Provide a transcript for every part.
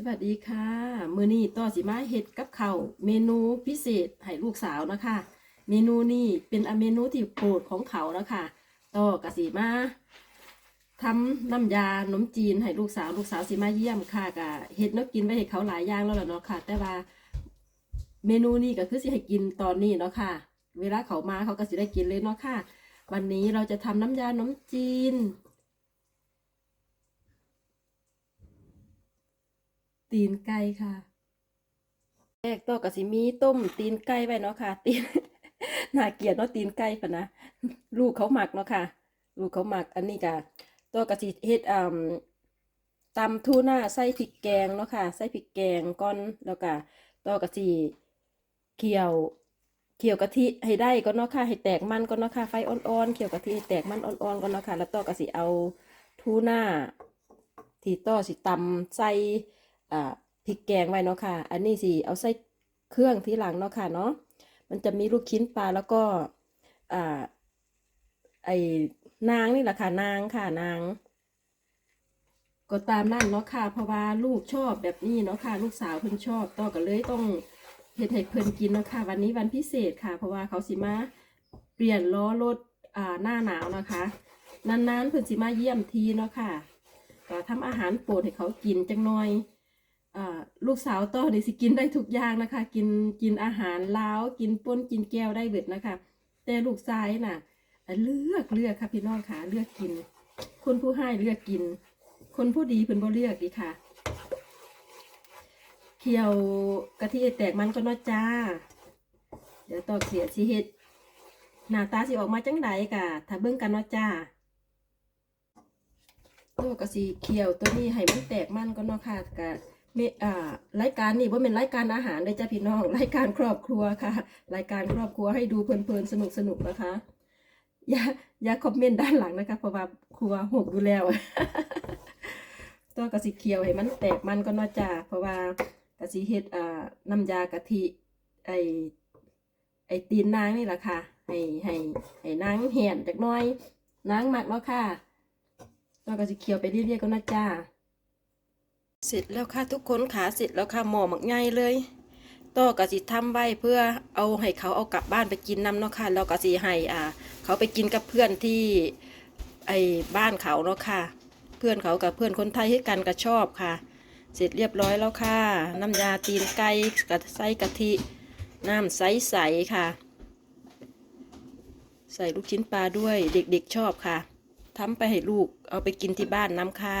สวัสดีค่ะ มือนี้ต่อสิมาเฮ็ดกับเขาเมนูพิเศษให้ลูกสาวนะคะ เมนูนี้เป็นเมนูที่โปรดของเขาแล้วค่ะต่อกะสิมาทำน้ำยาขนมจีนให้ลูกสาว ลูกสาวสิมาเยี่ยมค่ะกะเฮ็ดนกกินไว้ให้เขาหลายอย่างแล้วล่ะเนาะค่ะ แต่ว่าเมนูนี้ก็คือสิให้กินตอนนี้เนาะค่ะ เวลาเขามาเขาก็สิได้กินเลยเนาะค่ะ วันนี้เราจะทำน้ำยาขนมจีน ตีนไก่ค่ะ แรกต่อกับสิมีต้มตีนไก่ไว้เนาะค่ะ ตีนน่าเกลียดเนาะตีนไก่ปะนะลูกเขาหมักเนาะค่ะ ลูกเขาหมักอันนี้ก็ต่อกับสิเฮ็ดอ่าตำทูน่าใส่พริกแกงเนาะค่ะใส่พริกแกงก่อนแล้วก็ต่อกับสิเคี่ยวเคี่ยวกะทิให้ได้ก่อนเนาะค่ะให้แตกมันก่อนเนาะค่ะไฟอ่อนๆเคี่ยวกะทิให้แตกมันอ่อนๆก่อนเนาะค่ะแล้วต่อกับสิเอาทูน่าที่ต่อสิตำใส่ อ่าพริกแกงไว้เนาะค่ะ อันนี้สิเอาใส่เครื่องที่หลังเนาะค่ะเนาะ มันจะมีลูกชิ้นปลาแล้วก็อ่าไอ้นางนี่แหละค่ะนางค่ะนาง ก็ตามนั่นเนาะค่ะ เพราะว่าลูกชอบแบบนี้เนาะค่ะ ลูกสาวเพิ่นชอบต่อก็เลยต้องเฮ็ดให้เพิ่นกินเนาะค่ะ วันนี้วันพิเศษค่ะ เพราะว่าเขาสิมาเปลี่ยนล้อรถอ่าหน้าหนาวนะคะ นานๆเพิ่นสิมาเยี่ยมทีเนาะค่ะก็ทำอาหารโปรดให้เขากินจังหน่อย ลูกสาวต่อนี่สิกินได้ทุกอย่างนะคะ กินกินอาหารล้าวกินป่นกินแก้วได้เบิดนะคะ แต่ลูกชายน่ะ เลือกเลือกค่ะพี่น้องค่ะเลือกกิน คนผู้ให้เลือกกิน คนผู้ดีเพิ่นบ่เลือกดีค่ะเคี่ยวกะทิแตกมันก็นอจ้า เดี๋ยวตอกเสียสิเฮ็ดหน้าตาสิออกมาจังใดกะถ้าเบิ่งกันเนาะจ้าตัวกะสีเขียวตัวนี้ให้มันแตกมันก็เนาะค่ะกะ เมอ่ารายการนี่ว่าเป็นรายการอาหารเลยจ้ะพี่น้องรายการครอบครัวค่ะ รายการครอบครัวให้ดูเพลินๆสนุกสนุกๆนะคะ อย่าอย่าคอมเมนต์ด้านหลังนะคะเพราะว่าครัวหกอยู่แล้วตัวกระสีเขียวให้มันแตกมันก็เนาจะเพราะว่ากระสีเฮ็ดอ่าน้ำยากะทิไอไอตีนนางนี่แหละค่ะให้ให้ให้นางเหียนจักน้อยนางหมักเนาะค่ะเราก็จะเคี่ยวไปเรื่อยๆก็นะจ้า เสร็จแล้วค่ะทุกคนขาเสร็จแล้วค่ะหมอหมักใหญ่เลยต่อก็สิทำไว้เพื่อเอาให้เขาเอากลับบ้านไปกินน้ำเนาะค่ะแล้วก็สิให้อ่า เขาไปกินกับเพื่อนที่ไอ้บ้านเขาเนาะค่ะ เพื่อนเขากับเพื่อนคนไทยให้กันก็ชอบค่ะ เสร็จเรียบร้อยแล้วค่ะ น้ำยาตีนไก่กับไส้กะทิน้ำใสๆค่ะ ใส่ลูกชิ้นปลาด้วยเด็กๆชอบค่ะทำไปให้ลูกเอาไปกินที่บ้านน้ำค่ะ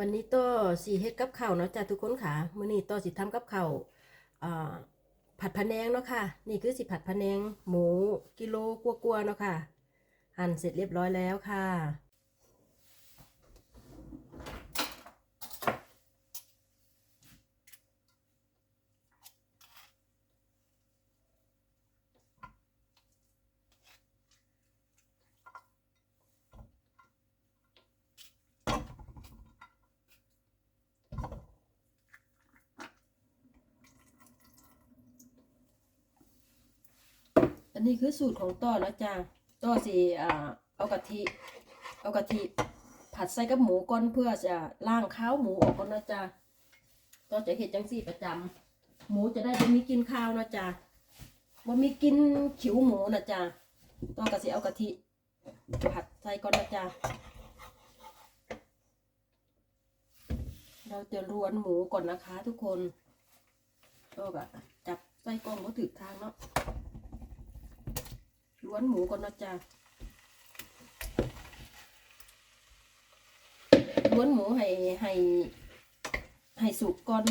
วันนี้ต่อสีเฮ็ดกับข้าวเนาะจ้าทุกคนค่ะมื้อนี้ต่อสิทำกับข้าวอ่าผัดพะแนงเนาะค่ะ นี่คือสิผัดพะแนงหมูกิโลกัวาๆเนาะค่ะ หั่นเสร็จเรียบร้อยแล้วค่ะ อันนี้คือสูตรของต่อนะจ๊ะต่อสิอ่าเอากะทิ เอากะทิผัดใส่กับหมูก่อนเพื่อจะล้างข้าวหมูออกก่อนนะจ๊ะต่อจะเห็ดจังสี่ประจำหมูจะได้ไม่มีกินข้าวนะจ๊ะว่ามีกินขิวหมูนะจ๊ะต่อกะสิเอากะทิผัดใส่ก่อนนะจ๊ะเราจะรวนหมูก่อนนะคะทุกคนก็กะจับใส่กล้องก็ถือทางเนาะ ล้วนหมูก่อนนะจ๊ะล้วนหมูให้ให้ให้สุกก่อน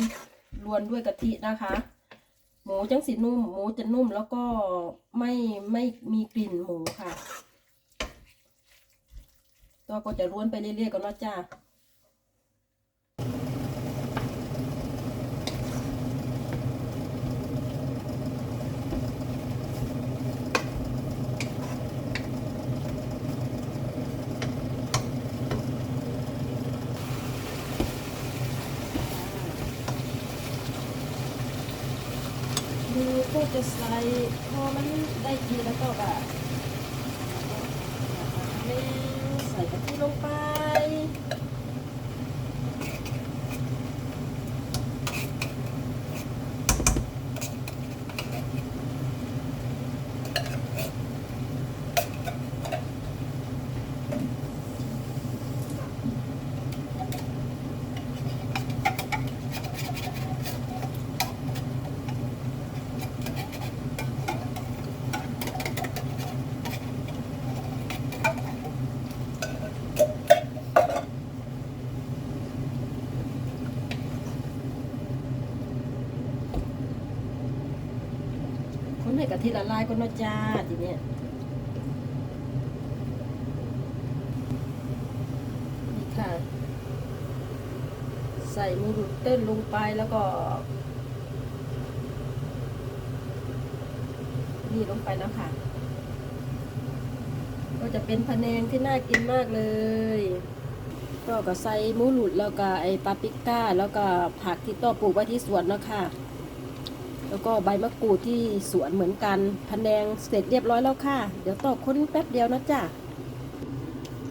ล้วนด้วยกะทินะคะ หมูจังสีนุ่ม หมูจะนุ่มแล้วก็ไม่ไม่มีกลิ่นหมูค่ะต่อก็จะล้วนไปเรื่อยๆก่อนนาะจ้า คือก็จะใส่ พอมันได้ทีแล้วก็แบบไม่ใส่กะทิลงไป คนให้กะ ทิละลายก็นาจ้าทีเนี้ยนี่ค่ะ ใส่มูดุดเต้นลงไปแล้วก็ นี่ลงไปแล้วค่ะ ก็จะเป็นพะแนงที่น่ากินมากเลยก็ก็ใส่หมูหลุดแล้วก็ไอปาปริก้า แล้วก็ผักที่ต้อปลูกไว้ที่สวนเนาะค่ะ แล้วก็ใบมะกรูดที่สวนเหมือนกันพะแนงเสร็จเรียบร้อยแล้วค่ะ เดี๋ยวต้อค้นแป๊บเดียวนะจ๊ะ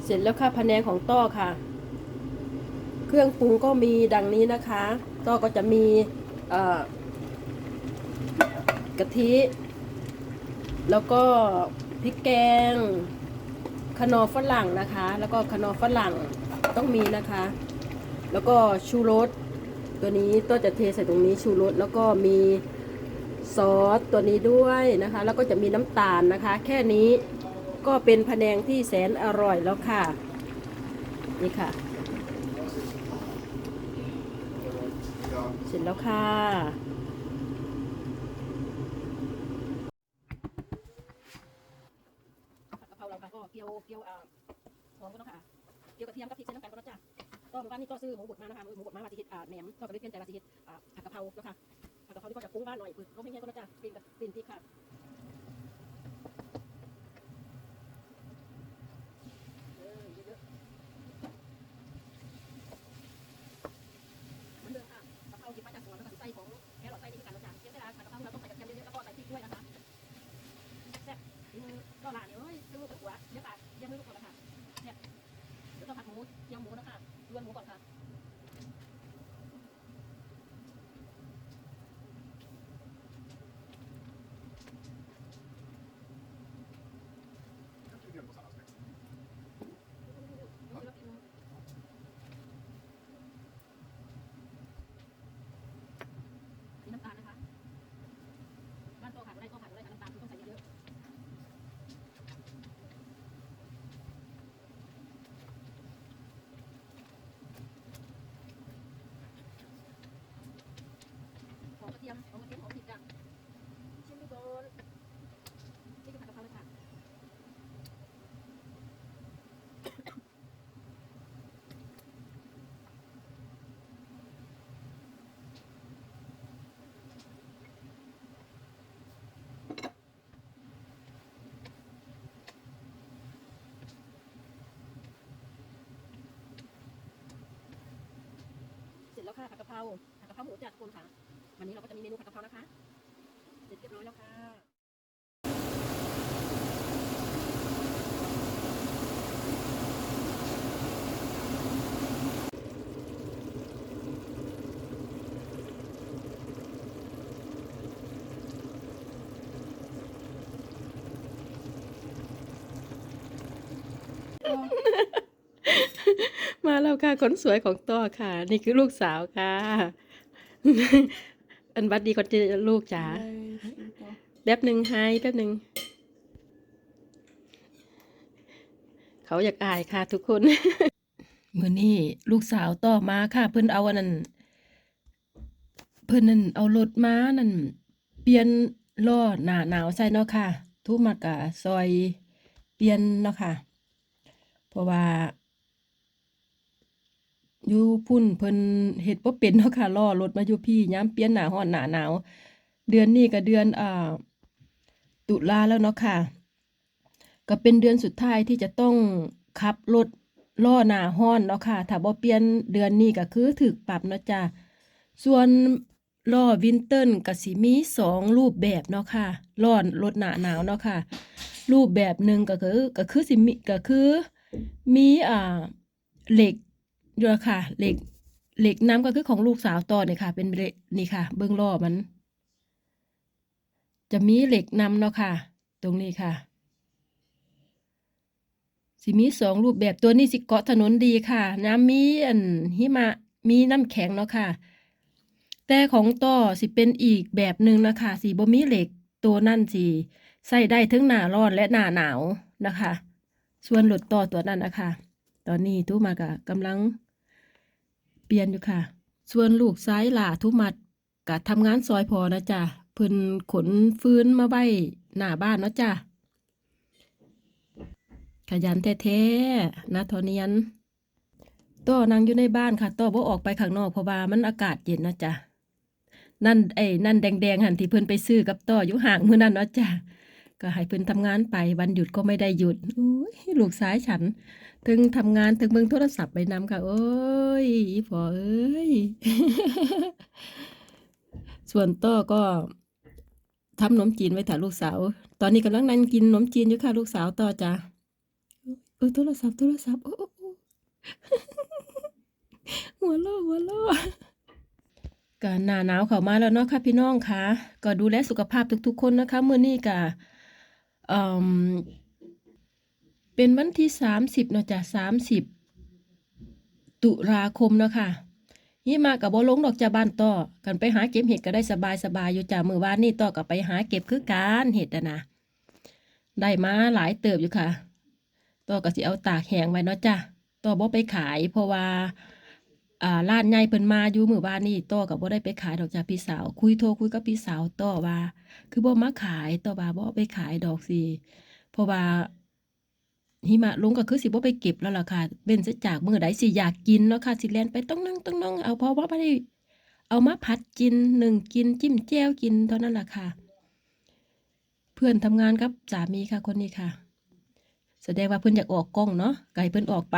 เสร็จแล้วค่ะพะแนงของต้อค่ะ เครื่องปรุงก็มีดังนี้นะคะ ต้อก็จะมีกะทิ แล้วก็พริกแกงขนอฝรั่งนะคะ แล้วก็ขนอฝรั่งต้องมีนะคะ แล้วก็ชูรสตัวนี้ต้นจะเทใส่ตรงนี้ชูรสแล้วก็มี ซอสตัวนี้ด้วยนะคะ แล้วก็จะมีน้ำตาลนะคะ แค่นี้ก็เป็นพะแนงที่แสนอร่อยแล้วค่ะ นี่ค่ะ เสร็จแล้วค่ะ ผัดกะเพราเราค่ะก็เกี๊ยวเกี๊ยวอ่าหอมก็ต้องค่ะเกี๊ยวกระเทียมกับพริกใส่น้ำกันก็ต้องจ้ะก็หมู่บ้านนี้ก็ซื้อหมูบดมานะคะหมูบดมาว่าสิเฮ็ดอ่าแหนมก็กระเทียมใจว่าสิเฮ็ดอ่าผัดกะเพราแล้วค่ะ กับเขาที่ก็จะฟุ้งบ้านหน่อยคือก็ไม่เงี้ยก็ต้องจ้ะกลิ่นกับกลิ่นพริกค่ะเออเยอะๆเหมือนเดิมค่ะกะเพราหยิบมาจากสวนแล้วก็ใส่ของแครอทใส่นี่คือกันแล้วจ้ะเทียมได้ร้านผัดกะเพราเราต้องใส่กระเทียมเยอะๆแล้วก็ใส่พริกด้วยนะคะแซ่บอืมก็หลานเนี่ยเอ้ยซื้อลูกกับหัวเดี๋ยวค่ะยังไม่รู้ก่อนละค่ะเนี่ยเดี๋ยวเราผัดหมูเจียวหมูนะคะรวนหมูก่อนค่ะ มีน้ำตาลนะคะ บ้านโตขาดอะไรก็ขาดอะไรกับน้ำตาลคือต้องใส่เยอะๆหอมกระเทียมหอมกระเทียมหอมพริกจังชิมดูก่อนนี่คือผัดกะเพราเลยค่ะ เสร็จแล้ว ค่ะผัดกะเพราผัดกะเพราหมูจัดคนค่ะวันนี้เราก็จะมีเมนูผัดกะเพรานะคะเสร็จเรียบร้อยแล้วค่ะ มาแล้วค่ะคนสวยของต่อค่ะ นี่คือลูกสาวค่ะ อันบัดดีก่อนจะลูกจ๋าแป๊บหนึ่งให้แป๊บหนึ่งเขาอยากอายค่ะ ทุกคนมือนี่ลูกสาวต่อมาค่ะ เพิ่นเอาอันนั้นเพิ่นนั่นเอารถมานั่นเปลี่ยนล้อหนาหนาวใส่เนาะค่ะ ทุกมากะซอยเปลี่ยนเนาะค่ะ เพราะว่า อยู่พุ่นเพิ่นเฮ็ดบ่เป็นเนาะค่ะล้อรถมาอยู่พี่ยามเปลี่ยนหน้าร้อนหน้าหนาว เดือนนี้ก็เดือนอ่าตุลาแล้วเนาะค่ะ ก็เป็นเดือนสุดท้ายที่จะต้องขับรถล้อหน้าร้อนเนาะค่ะถ้าบ่เปลี่ยนเดือนนี้ก็คือถูกปรับเนาะจ้ะส่วนล้อวินเทิร์นก็สิมีสองรูปแบบเนาะค่ะล้อรถหน้าหนาวเนาะค่ะ รูปแบบหนึ่งก็คือก็คือสิมีก็คือมีอ่าเหล็ก อยู่ละค่ะเหล็กเหล็กน้ำก็คือของลูกสาวต่อเนี่ยค่ะ เป็นเหล็กนี่ค่ะ เบื้องล้อมัน จะมีเหล็กนำเนาะค่ะ ตรงนี้ค่ะสิมีสองรูปแบบตัวนี้สิเกาะถนนดีค่ะ น้ำมีอันหิมะมีน้ำแข็งเนาะค่ะ แต่ของต่อสิเป็นอีกแบบหนึ่งนะคะสีบ่มีเหล็กตัวนั่นสิใส่ได้ทั้งหน้าร้อนและหน้าหนาวนะคะ ส่วนรถต่อตัวนั้นนะคะ ตอนนี้ทุกมากะกำลัง เปลี่ยนอยู่ค่ะ ส่วนลูกซ้ายหล่าทุมัดกะทำงานซอยพอนะจ๊ะเพิ่นขนฟืนมาไว้หน้าบ้านเนาะจ้ะขยันแท้ๆนะทอเนียนต่อนั่งอยู่ในบ้านค่ะต่อบ่ออกไปข้างนอกเพราะว่ามันอากาศเย็นนะจ๊ะนั่นไอ้นั่นแดงๆหันที่เพิ่นไปซื้อกับต่ออยู่ห่างเมื้อนั้นเนาะจ้ะก็ให้เพิ่นทำงานไปวันหยุดก็ไม่ได้หยุดอ้ยลูกสายฉัน ถึงทำงานถึงเบิ่งโทรศัพท์ไปนำค่ะ โอ้ยอีพอเอ้ย ส่วนต่อก็ทำขนมจีนไว้ถ่าลูกสาว ตอนนี้กำลังนั่งกินขนมจีนอยู่ค่ะ ลูกสาวต่อจ้ะเออโทรศัพท์โทรศัพท์โอ้โอ้โอ้หัวโลอหัวโลอก็หนาหนาวเข้ามาแล้วเนาะค่ะพี่น้องค่ะ ก็ดูแลสุขภาพทุกๆคนนะคะเมื้อนี้ก็เอ่อ เป็นวันที่ 30เนาะจ้ะ30 ตุลาคมเนาะค่ะหิมะก็บ่ลงดอกจ้ะบ้านต่อ กันไปหาเก็บเห็ดก็ได้สบายๆอยู่จ้ะมือวานนี้ต่อก็ไปหาเก็บคือกันเห็ดอะนะ ได้มาหลายเติบอยู่ค่ะ ต่อก็สิเอาตากแหงไว้เนาะจ้ะต่อบ่ไปขายเพราะว่าอ่าร้านใหญ่เพิ่นมาอยู่มือวานนี้ต่อก็บ่ได้ไปขายดอกจ้ะพี่สาว คุยโทรคุยกับพี่สาวต่อว่า คือบ่มาขายต่อว่าบ่ไปขายดอกสิเพราะว่า หิมะลงก็คือสิบ่ไปเก็บแล้วล่ะค่ะเว้นซะจากมื้อใดสิอยากกินเนาะค่ะสิแล่นไปต้องนั่งต้องน้องเอาเพราะว่าบ่ได้เอามาผัดกินนึ่งกินจิ้มแจ่วกินเท่านั้นล่ะค่ะ เพื่อนทำงานกับสามีค่ะคนนี้ค่ะ แสดงว่าเพื่อนอยากออกกล้องเนาะไก่เพื่อนออกไป